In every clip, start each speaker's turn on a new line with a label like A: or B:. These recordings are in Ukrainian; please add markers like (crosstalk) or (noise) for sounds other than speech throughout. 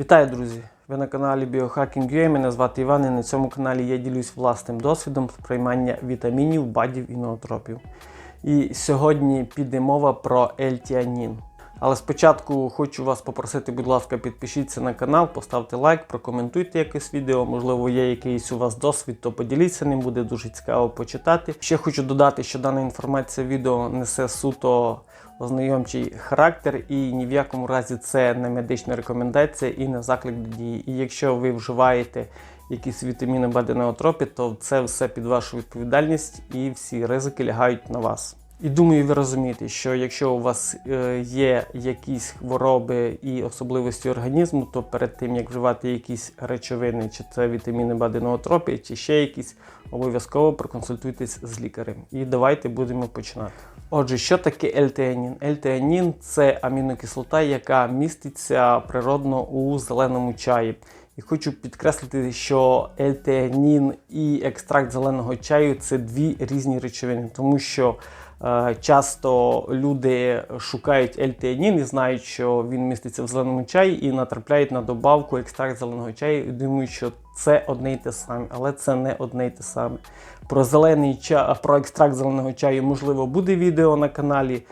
A: Вітаю, друзі! Ви на каналі Biohacking.ua, мене звати Іван і на цьому каналі я ділюсь власним досвідом приймання вітамінів, бадів і ноотропів. І сьогодні піде мова про L-тіанін. Але спочатку хочу вас попросити, будь ласка, підпишіться на канал, поставте лайк, прокоментуйте якесь відео. Можливо, є якийсь у вас досвід, то поділіться ним, буде дуже цікаво почитати. Ще хочу додати, що дана інформація відео несе суто ознайомчий характер, і ні в якому разі це не медична рекомендація і не заклик до дії. І якщо ви вживаєте якісь вітаміни баденеотропі, то це все під вашу відповідальність і всі ризики лягають на вас. І думаю, ви розумієте, що якщо у вас е, є якісь хвороби і особливості організму, то перед тим як вживати якісь речовини, чи це вітаміни баденоотропії, чи ще якісь, обов'язково проконсультуйтесь з лікарем. І давайте будемо починати. Отже, що таке L-теанін? L-теанін – це амінокислота, яка міститься природно у зеленому чаї. І хочу підкреслити, що L-теанін і екстракт зеленого чаю це дві різні речовини, тому що часто люди шукають L-теанін і знають, що він міститься в зеленому чаї, і натрапляють на добавку екстракт зеленого чаю і думають, що це одне й те саме, але це не одне й те саме. Про зелений чай, про екстракт зеленого чаю, можливо, буде відео на каналі.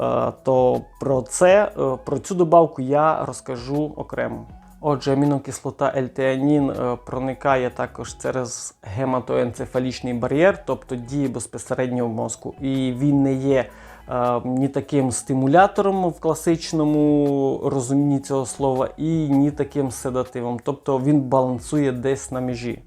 A: Е, То про це, е, про цю добавку я розкажу окремо. Отже, амінокислота L-теанін е, проникає також через гематоенцефалічний бар'єр, тобто діє безпосередньо в мозку. І він не є е, ні таким стимулятором в класичному розумінні цього слова, і ні таким седативом. Тобто він балансує десь на межі.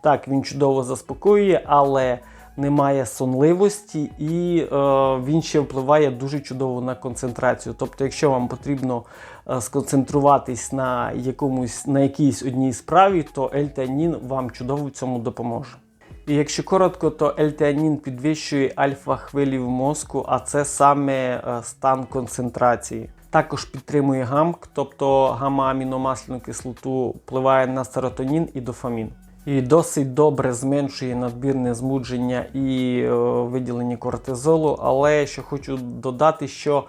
A: Так, він чудово заспокоює, але немає сонливості, і е, він ще впливає дуже чудово на концентрацію. Тобто, якщо вам потрібно сконцентруватись на якомусь на якійсь одній справі, то L-теанін вам чудово в цьому допоможе. І якщо коротко, то L-теанін підвищує альфа-хвилі в мозку, а це саме е, стан концентрації. Також підтримує гамк, тобто гамма-аміномасляну кислоту впливає на серотонін і дофамін. І досить добре зменшує надмірне змудження і е, виділення кортизолу. Але що хочу додати, що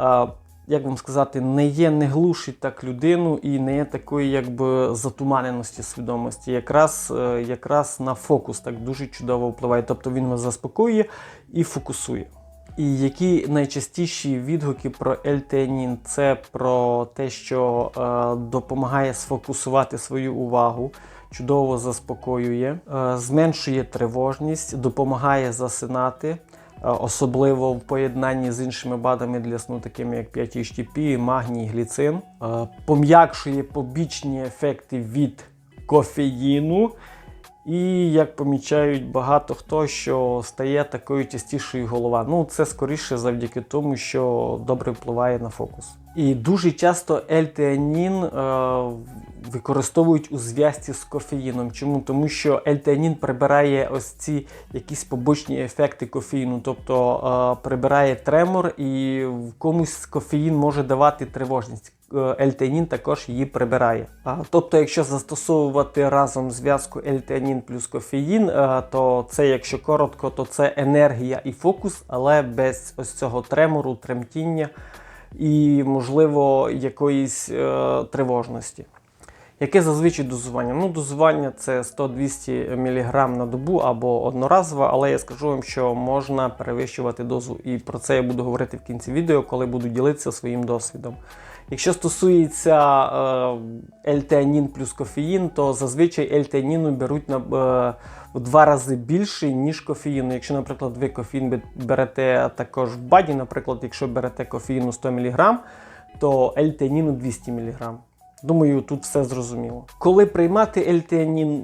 A: е, як вам сказати, не є не глушить так людину і не є такої якби затуманеності свідомості. Якраз, е, якраз на фокус так дуже чудово впливає. Тобто він вас заспокоює і фокусує. І які найчастіші відгуки про L-теанін? Це про те, що е, допомагає сфокусувати свою увагу, чудово заспокоює, е, зменшує тривожність, допомагає засинати, особливо в поєднанні з іншими БАДами для сну, такими як 5-HTP, магній, гліцин, е, пом'якшує побічні ефекти від кофеїну. І як помічають багато хто, що стає такою частішою голова. Ну, це скоріше завдяки тому, що добре впливає на фокус. І дуже часто L-теанін е, використовують у зв'язці з кофеїном. Чому? Тому що L-теанін прибирає ось ці якісь побочні ефекти кофеїну, тобто е, прибирає тремор, і комусь кофеїн може давати тривожність. L-теанін також її прибирає. Тобто, якщо застосовувати разом зв'язку L-теанін плюс кофеїн, е, то це, якщо коротко, то це енергія і фокус, але без ось цього тремору, тремтіння і, можливо, якоїсь е, тривожності. Яке зазвичай дозування? Ну, дозування це 100-200 мг на добу або одноразово, але я скажу вам, що можна перевищувати дозу. І про це я буду говорити в кінці відео, коли буду ділитися своїм досвідом. Якщо стосується е, L-теанін плюс кофеїн, то зазвичай L-теаніну беруть на е, в два рази більше, ніж кофеїну. Якщо, наприклад, ви кофеїн берете також в баді, наприклад, якщо берете кофеїну 100 мг, то L-теаніну 200 мг. Думаю, тут все зрозуміло. Коли приймати L-теанін,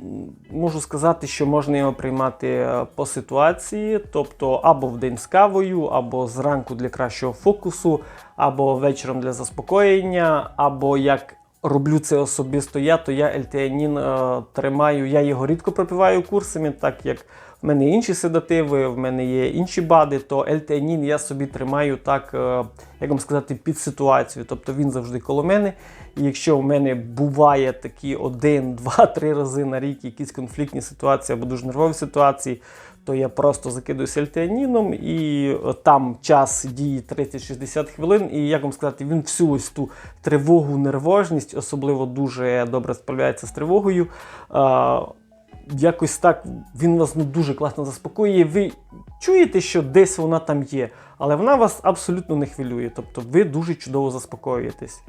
A: можу сказати, що можна його приймати е, по ситуації, тобто або в день з кавою, або зранку для кращого фокусу, або вечором для заспокоєння, або як роблю це особисто я, то я L-теанін е, тримаю, я його рідко пропиваю курсами, так як в мене інші седативи, в мене є інші бади, то L-теанін я собі тримаю так, е, як вам сказати, під ситуацію. Тобто він завжди коло мене. І якщо в мене буває такі один, (laughs) два, три рази на рік якісь конфліктні ситуації або дуже нервові ситуації, то я просто закидуюся альтеаніном, і е, там час дії 30-60 хвилин. І як вам сказати, він всю ось ту тривогу, нервожність, особливо дуже добре справляється з тривогою. Е, якось так він вас ну, дуже класно заспокоює. Ви чуєте, що десь вона там є, але вона вас абсолютно не хвилює. Тобто ви дуже чудово заспокоюєтесь.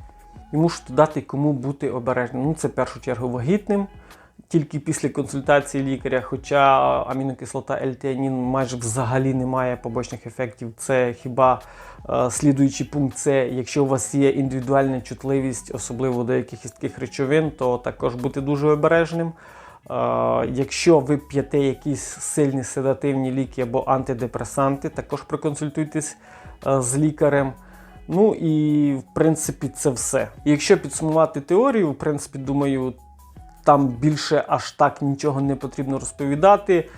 A: І мушу додати, кому бути обережним. Ну, це в першу чергу вагітним. Тільки після консультації лікаря, хоча амінокислота L-теанін майже взагалі не має побочних ефектів. Це хіба е, слідуючий пункт, це якщо у вас є індивідуальна чутливість, особливо до якихось таких речовин, то також бути дуже обережним. Е, Якщо ви п'єте якісь сильні седативні ліки або антидепресанти, також проконсультуйтесь е, з лікарем. Ну і в принципі це все. Якщо підсумувати теорію, в принципі, думаю, там більше аж так нічого не потрібно розповідати.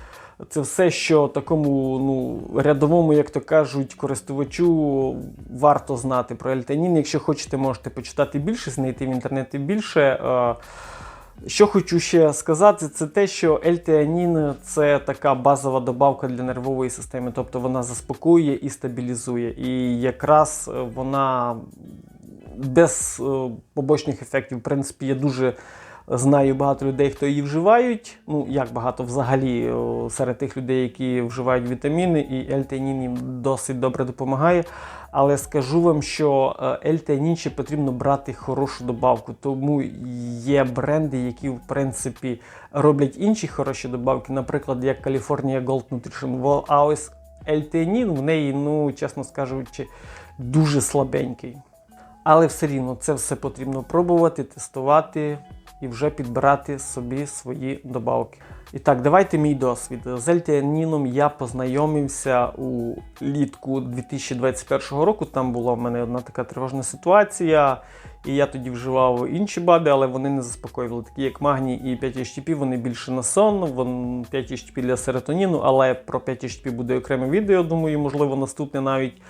A: Це все, що такому ну, рядовому, як то кажуть, користувачу варто знати про ельтанін. Якщо хочете, можете почитати більше, знайти в інтернеті більше. Е, Що хочу ще сказати, це те, що ельтеанін це така базова добавка для нервової системи, тобто вона заспокоює і стабілізує. І якраз е, вона без е, побочних ефектів, в принципі, я дуже знаю багато людей, хто її вживають. Ну, як багато взагалі серед тих людей, які вживають вітаміни, і ельтеанін їм досить добре допомагає. Але скажу вам, що е, ельтеанін ще потрібно брати хорошу добавку. Тому є бренди, які в принципі роблять інші хороші добавки, наприклад, як California Gold Nutrition. А ось ельтеанін в неї, ну чесно скажучи, дуже слабенький. Але все рівно це все потрібно пробувати, тестувати і вже підбирати собі свої добавки. І так, давайте мій досвід. З ельтеаніном я познайомився у літку 2021 року. Там була в мене одна така тривожна ситуація, і я тоді вживав інші БАДи, але вони не заспокоювали. Такі як магній і 5-HTP, вони більше на сон, 5-HTP для серотоніну, але про 5-HTP буде окреме відео, думаю, можливо, наступне навіть.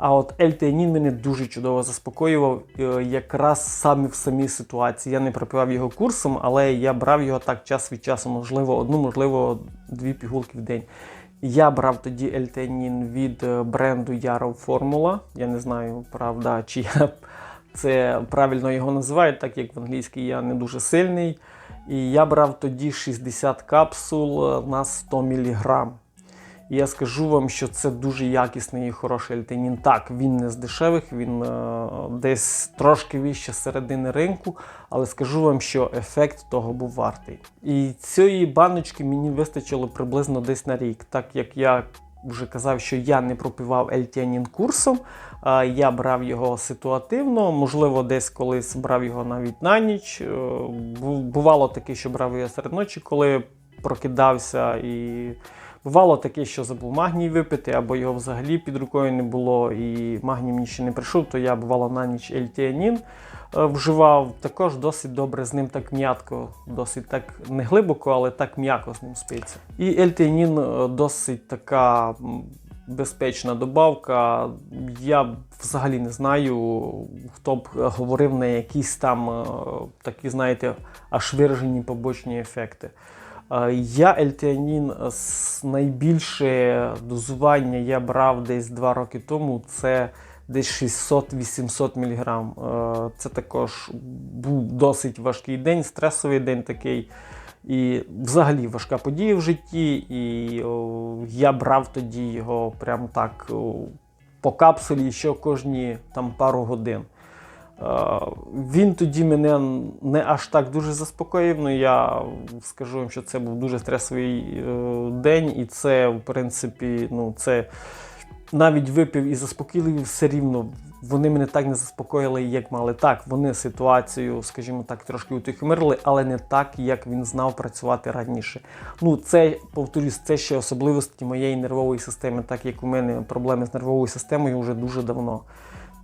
A: А от L-теанін мене дуже чудово заспокоював е, якраз саме в самій ситуації. Я не пропивав його курсом, але я брав його так час від часу, можливо, одну, можливо, дві пігулки в день. Я брав тоді L-теанін від е, бренду Yarrow Formula. Я не знаю, правда, чи я це правильно його називаю, так як в англійській я не дуже сильний. І я брав тоді 60 капсул е, на 100 мг. І я скажу вам, що це дуже якісний і хороший альтанін. Так, він не з дешевих, він е, десь трошки вище середини ринку, але скажу вам, що ефект того був вартий. І цієї баночки мені вистачило приблизно десь на рік, так як я вже казав, що я не пропивав ельтіанін курсом, я брав його ситуативно, можливо, десь колись брав його навіть на ніч. Е, Бувало таке, що брав його серед ночі, коли прокидався і. Бувало таке, що забув магній випити, або його взагалі під рукою не було, і магній мені ще не прийшов, то я бувало на ніч ельтіанін е, вживав. Також досить добре з ним так м'ятко, досить так не глибоко, але так м'яко з ним спиться. І ельтіанін е, досить така безпечна добавка. Я взагалі не знаю, хто б говорив на якісь там е, такі, знаєте, аж виражені побочні ефекти. Е, Я ельтеанін з найбільше дозування я брав десь 2 роки тому. Це десь 600-800 мг. Е, Це також був досить важкий день, стресовий день такий. І взагалі важка подія в житті. І я брав тоді його прям так по капсулі ще кожні там пару годин. Е, Він тоді мене не аж так дуже заспокоїв. Ну я скажу вам, що це був дуже стресовий е, день, і це, в принципі, ну це навіть випив і заспокійливі, все рівно вони мене так не заспокоїли, як мали. Так, вони ситуацію, скажімо так, трошки утихомирили, але не так, як він знав працювати раніше. Ну, це повторюсь, це ще особливості моєї нервової системи, так як у мене проблеми з нервовою системою вже дуже давно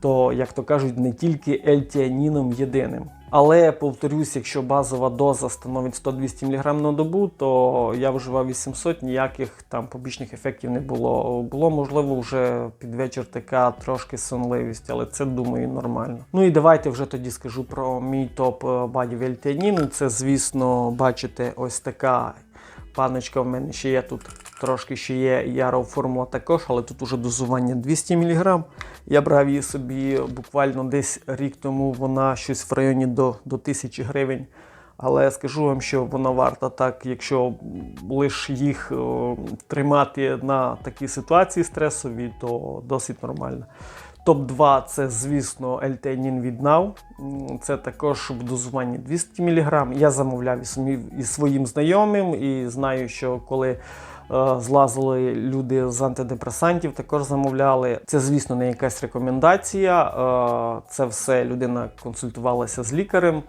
A: то, як то кажуть, не тільки ельтіаніном єдиним. Але повторюсь, якщо базова доза становить 100-200 мг на добу, то я вживав 800, ніяких там побічних ефектів не було. Було можливо вже під вечір така трошки сонливість, але це думаю нормально. Ну і давайте вже тоді скажу про мій топ бадів ельтіаніну. Це, звісно, бачите, ось така баночка в мене ще є тут. Трошки ще є Яров формула також, але тут уже дозування 200 мг. Я брав її собі буквально десь рік тому, вона щось в районі до, до 1000 гривень. Але скажу вам, що вона варта так, якщо лише їх е, тримати на такій ситуації стресовій, то досить нормально. Топ-2 це, звісно, L-теанін від Now. Це також в дозуванні 200 мг. Я замовляв і своїм знайомим, і знаю, що коли е, злазили люди з антидепресантів, також замовляли. Це, звісно, не якась рекомендація. е, Це все людина консультувалася з лікарем.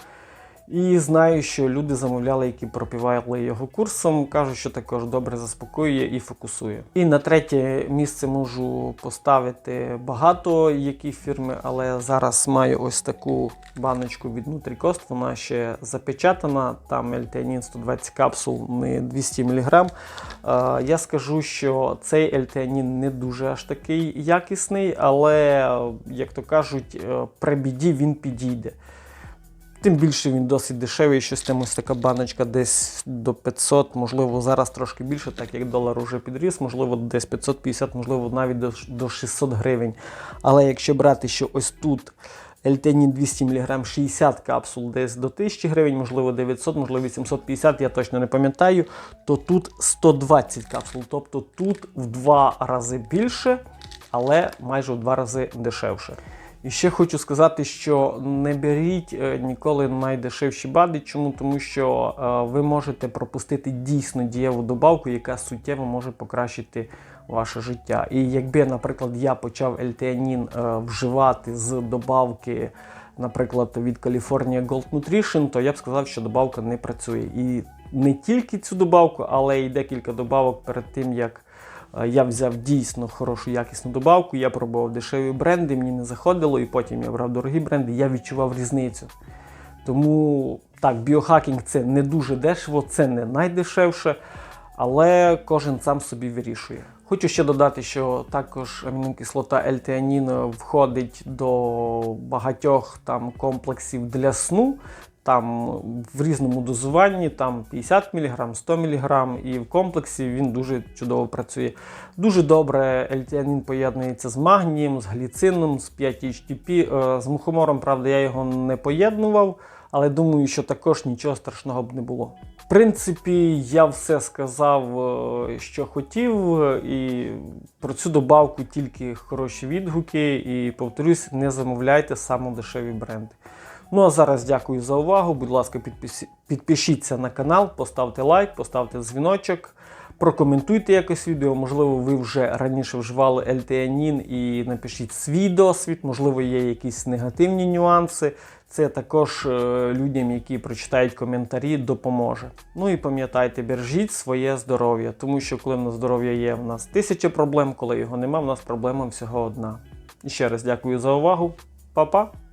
A: І знаю, що люди замовляли, які пропівали його курсом, кажуть, що також добре заспокоює і фокусує. І на третє місце можу поставити багато які фірми, але зараз маю ось таку баночку від Nutricost, вона ще запечатана, там L-теанін 120 капсул, не 200 мг. Я скажу, що цей L-теанін не дуже аж такий якісний, але, як то кажуть, е, при біді він підійде. Тим більше він досить дешевий, щось там ось така баночка десь до 500, можливо, зараз трошки більше, так як долар уже підріс, можливо, десь 550, можливо, навіть до, до 600 гривень. Але якщо брати, що ось тут L-теанін 200 мг 60 капсул десь до 1000 гривень, можливо 900, можливо 850, я точно не пам'ятаю, то тут 120 капсул. Тобто тут в два рази більше, але майже в два рази дешевше. І ще хочу сказати, що не беріть е, ніколи найдешевші бади. Чому? Тому що е, ви можете пропустити дійсно дієву добавку, яка суттєво може покращити ваше життя. І якби, наприклад, я почав ельтеанін вживати з добавки, наприклад, від California Gold Nutrition, то я б сказав, що добавка не працює. І не тільки цю добавку, але й декілька добавок перед тим, як Я взяв дійсно хорошу якісну добавку, я пробував дешеві бренди, мені не заходило, і потім я брав дорогі бренди, я відчував різницю. Тому так, біохакінг це не дуже дешево, це не найдешевше, але кожен сам собі вирішує. Хочу ще додати, що також амінокислота L-теанін входить до багатьох там комплексів для сну. Там в різному дозуванні, там 50 мг, 100 мг, і в комплексі він дуже чудово працює. Дуже добре L-теанін поєднується з магнієм, з гліцином, з 5-HTP. Е, З мухомором, правда, я його не поєднував, але думаю, що також нічого страшного б не було. В принципі, я все сказав, е, що хотів, і про цю добавку тільки хороші відгуки. І повторюсь, не замовляйте самодешеві бренди. Ну а зараз дякую за увагу. Будь ласка, підпишіться на канал, поставте лайк, поставте дзвіночок, прокоментуйте якось відео. Можливо, ви вже раніше вживали L-теанін і напишіть свій досвід, можливо, є якісь негативні нюанси. Це також е, людям, які прочитають коментарі, допоможе. Ну і пам'ятайте, бережіть своє здоров'я, тому що коли в нас здоров'я є, в нас тисяча проблем, коли його нема, в нас проблема всього одна. І ще раз дякую за увагу. Па-па!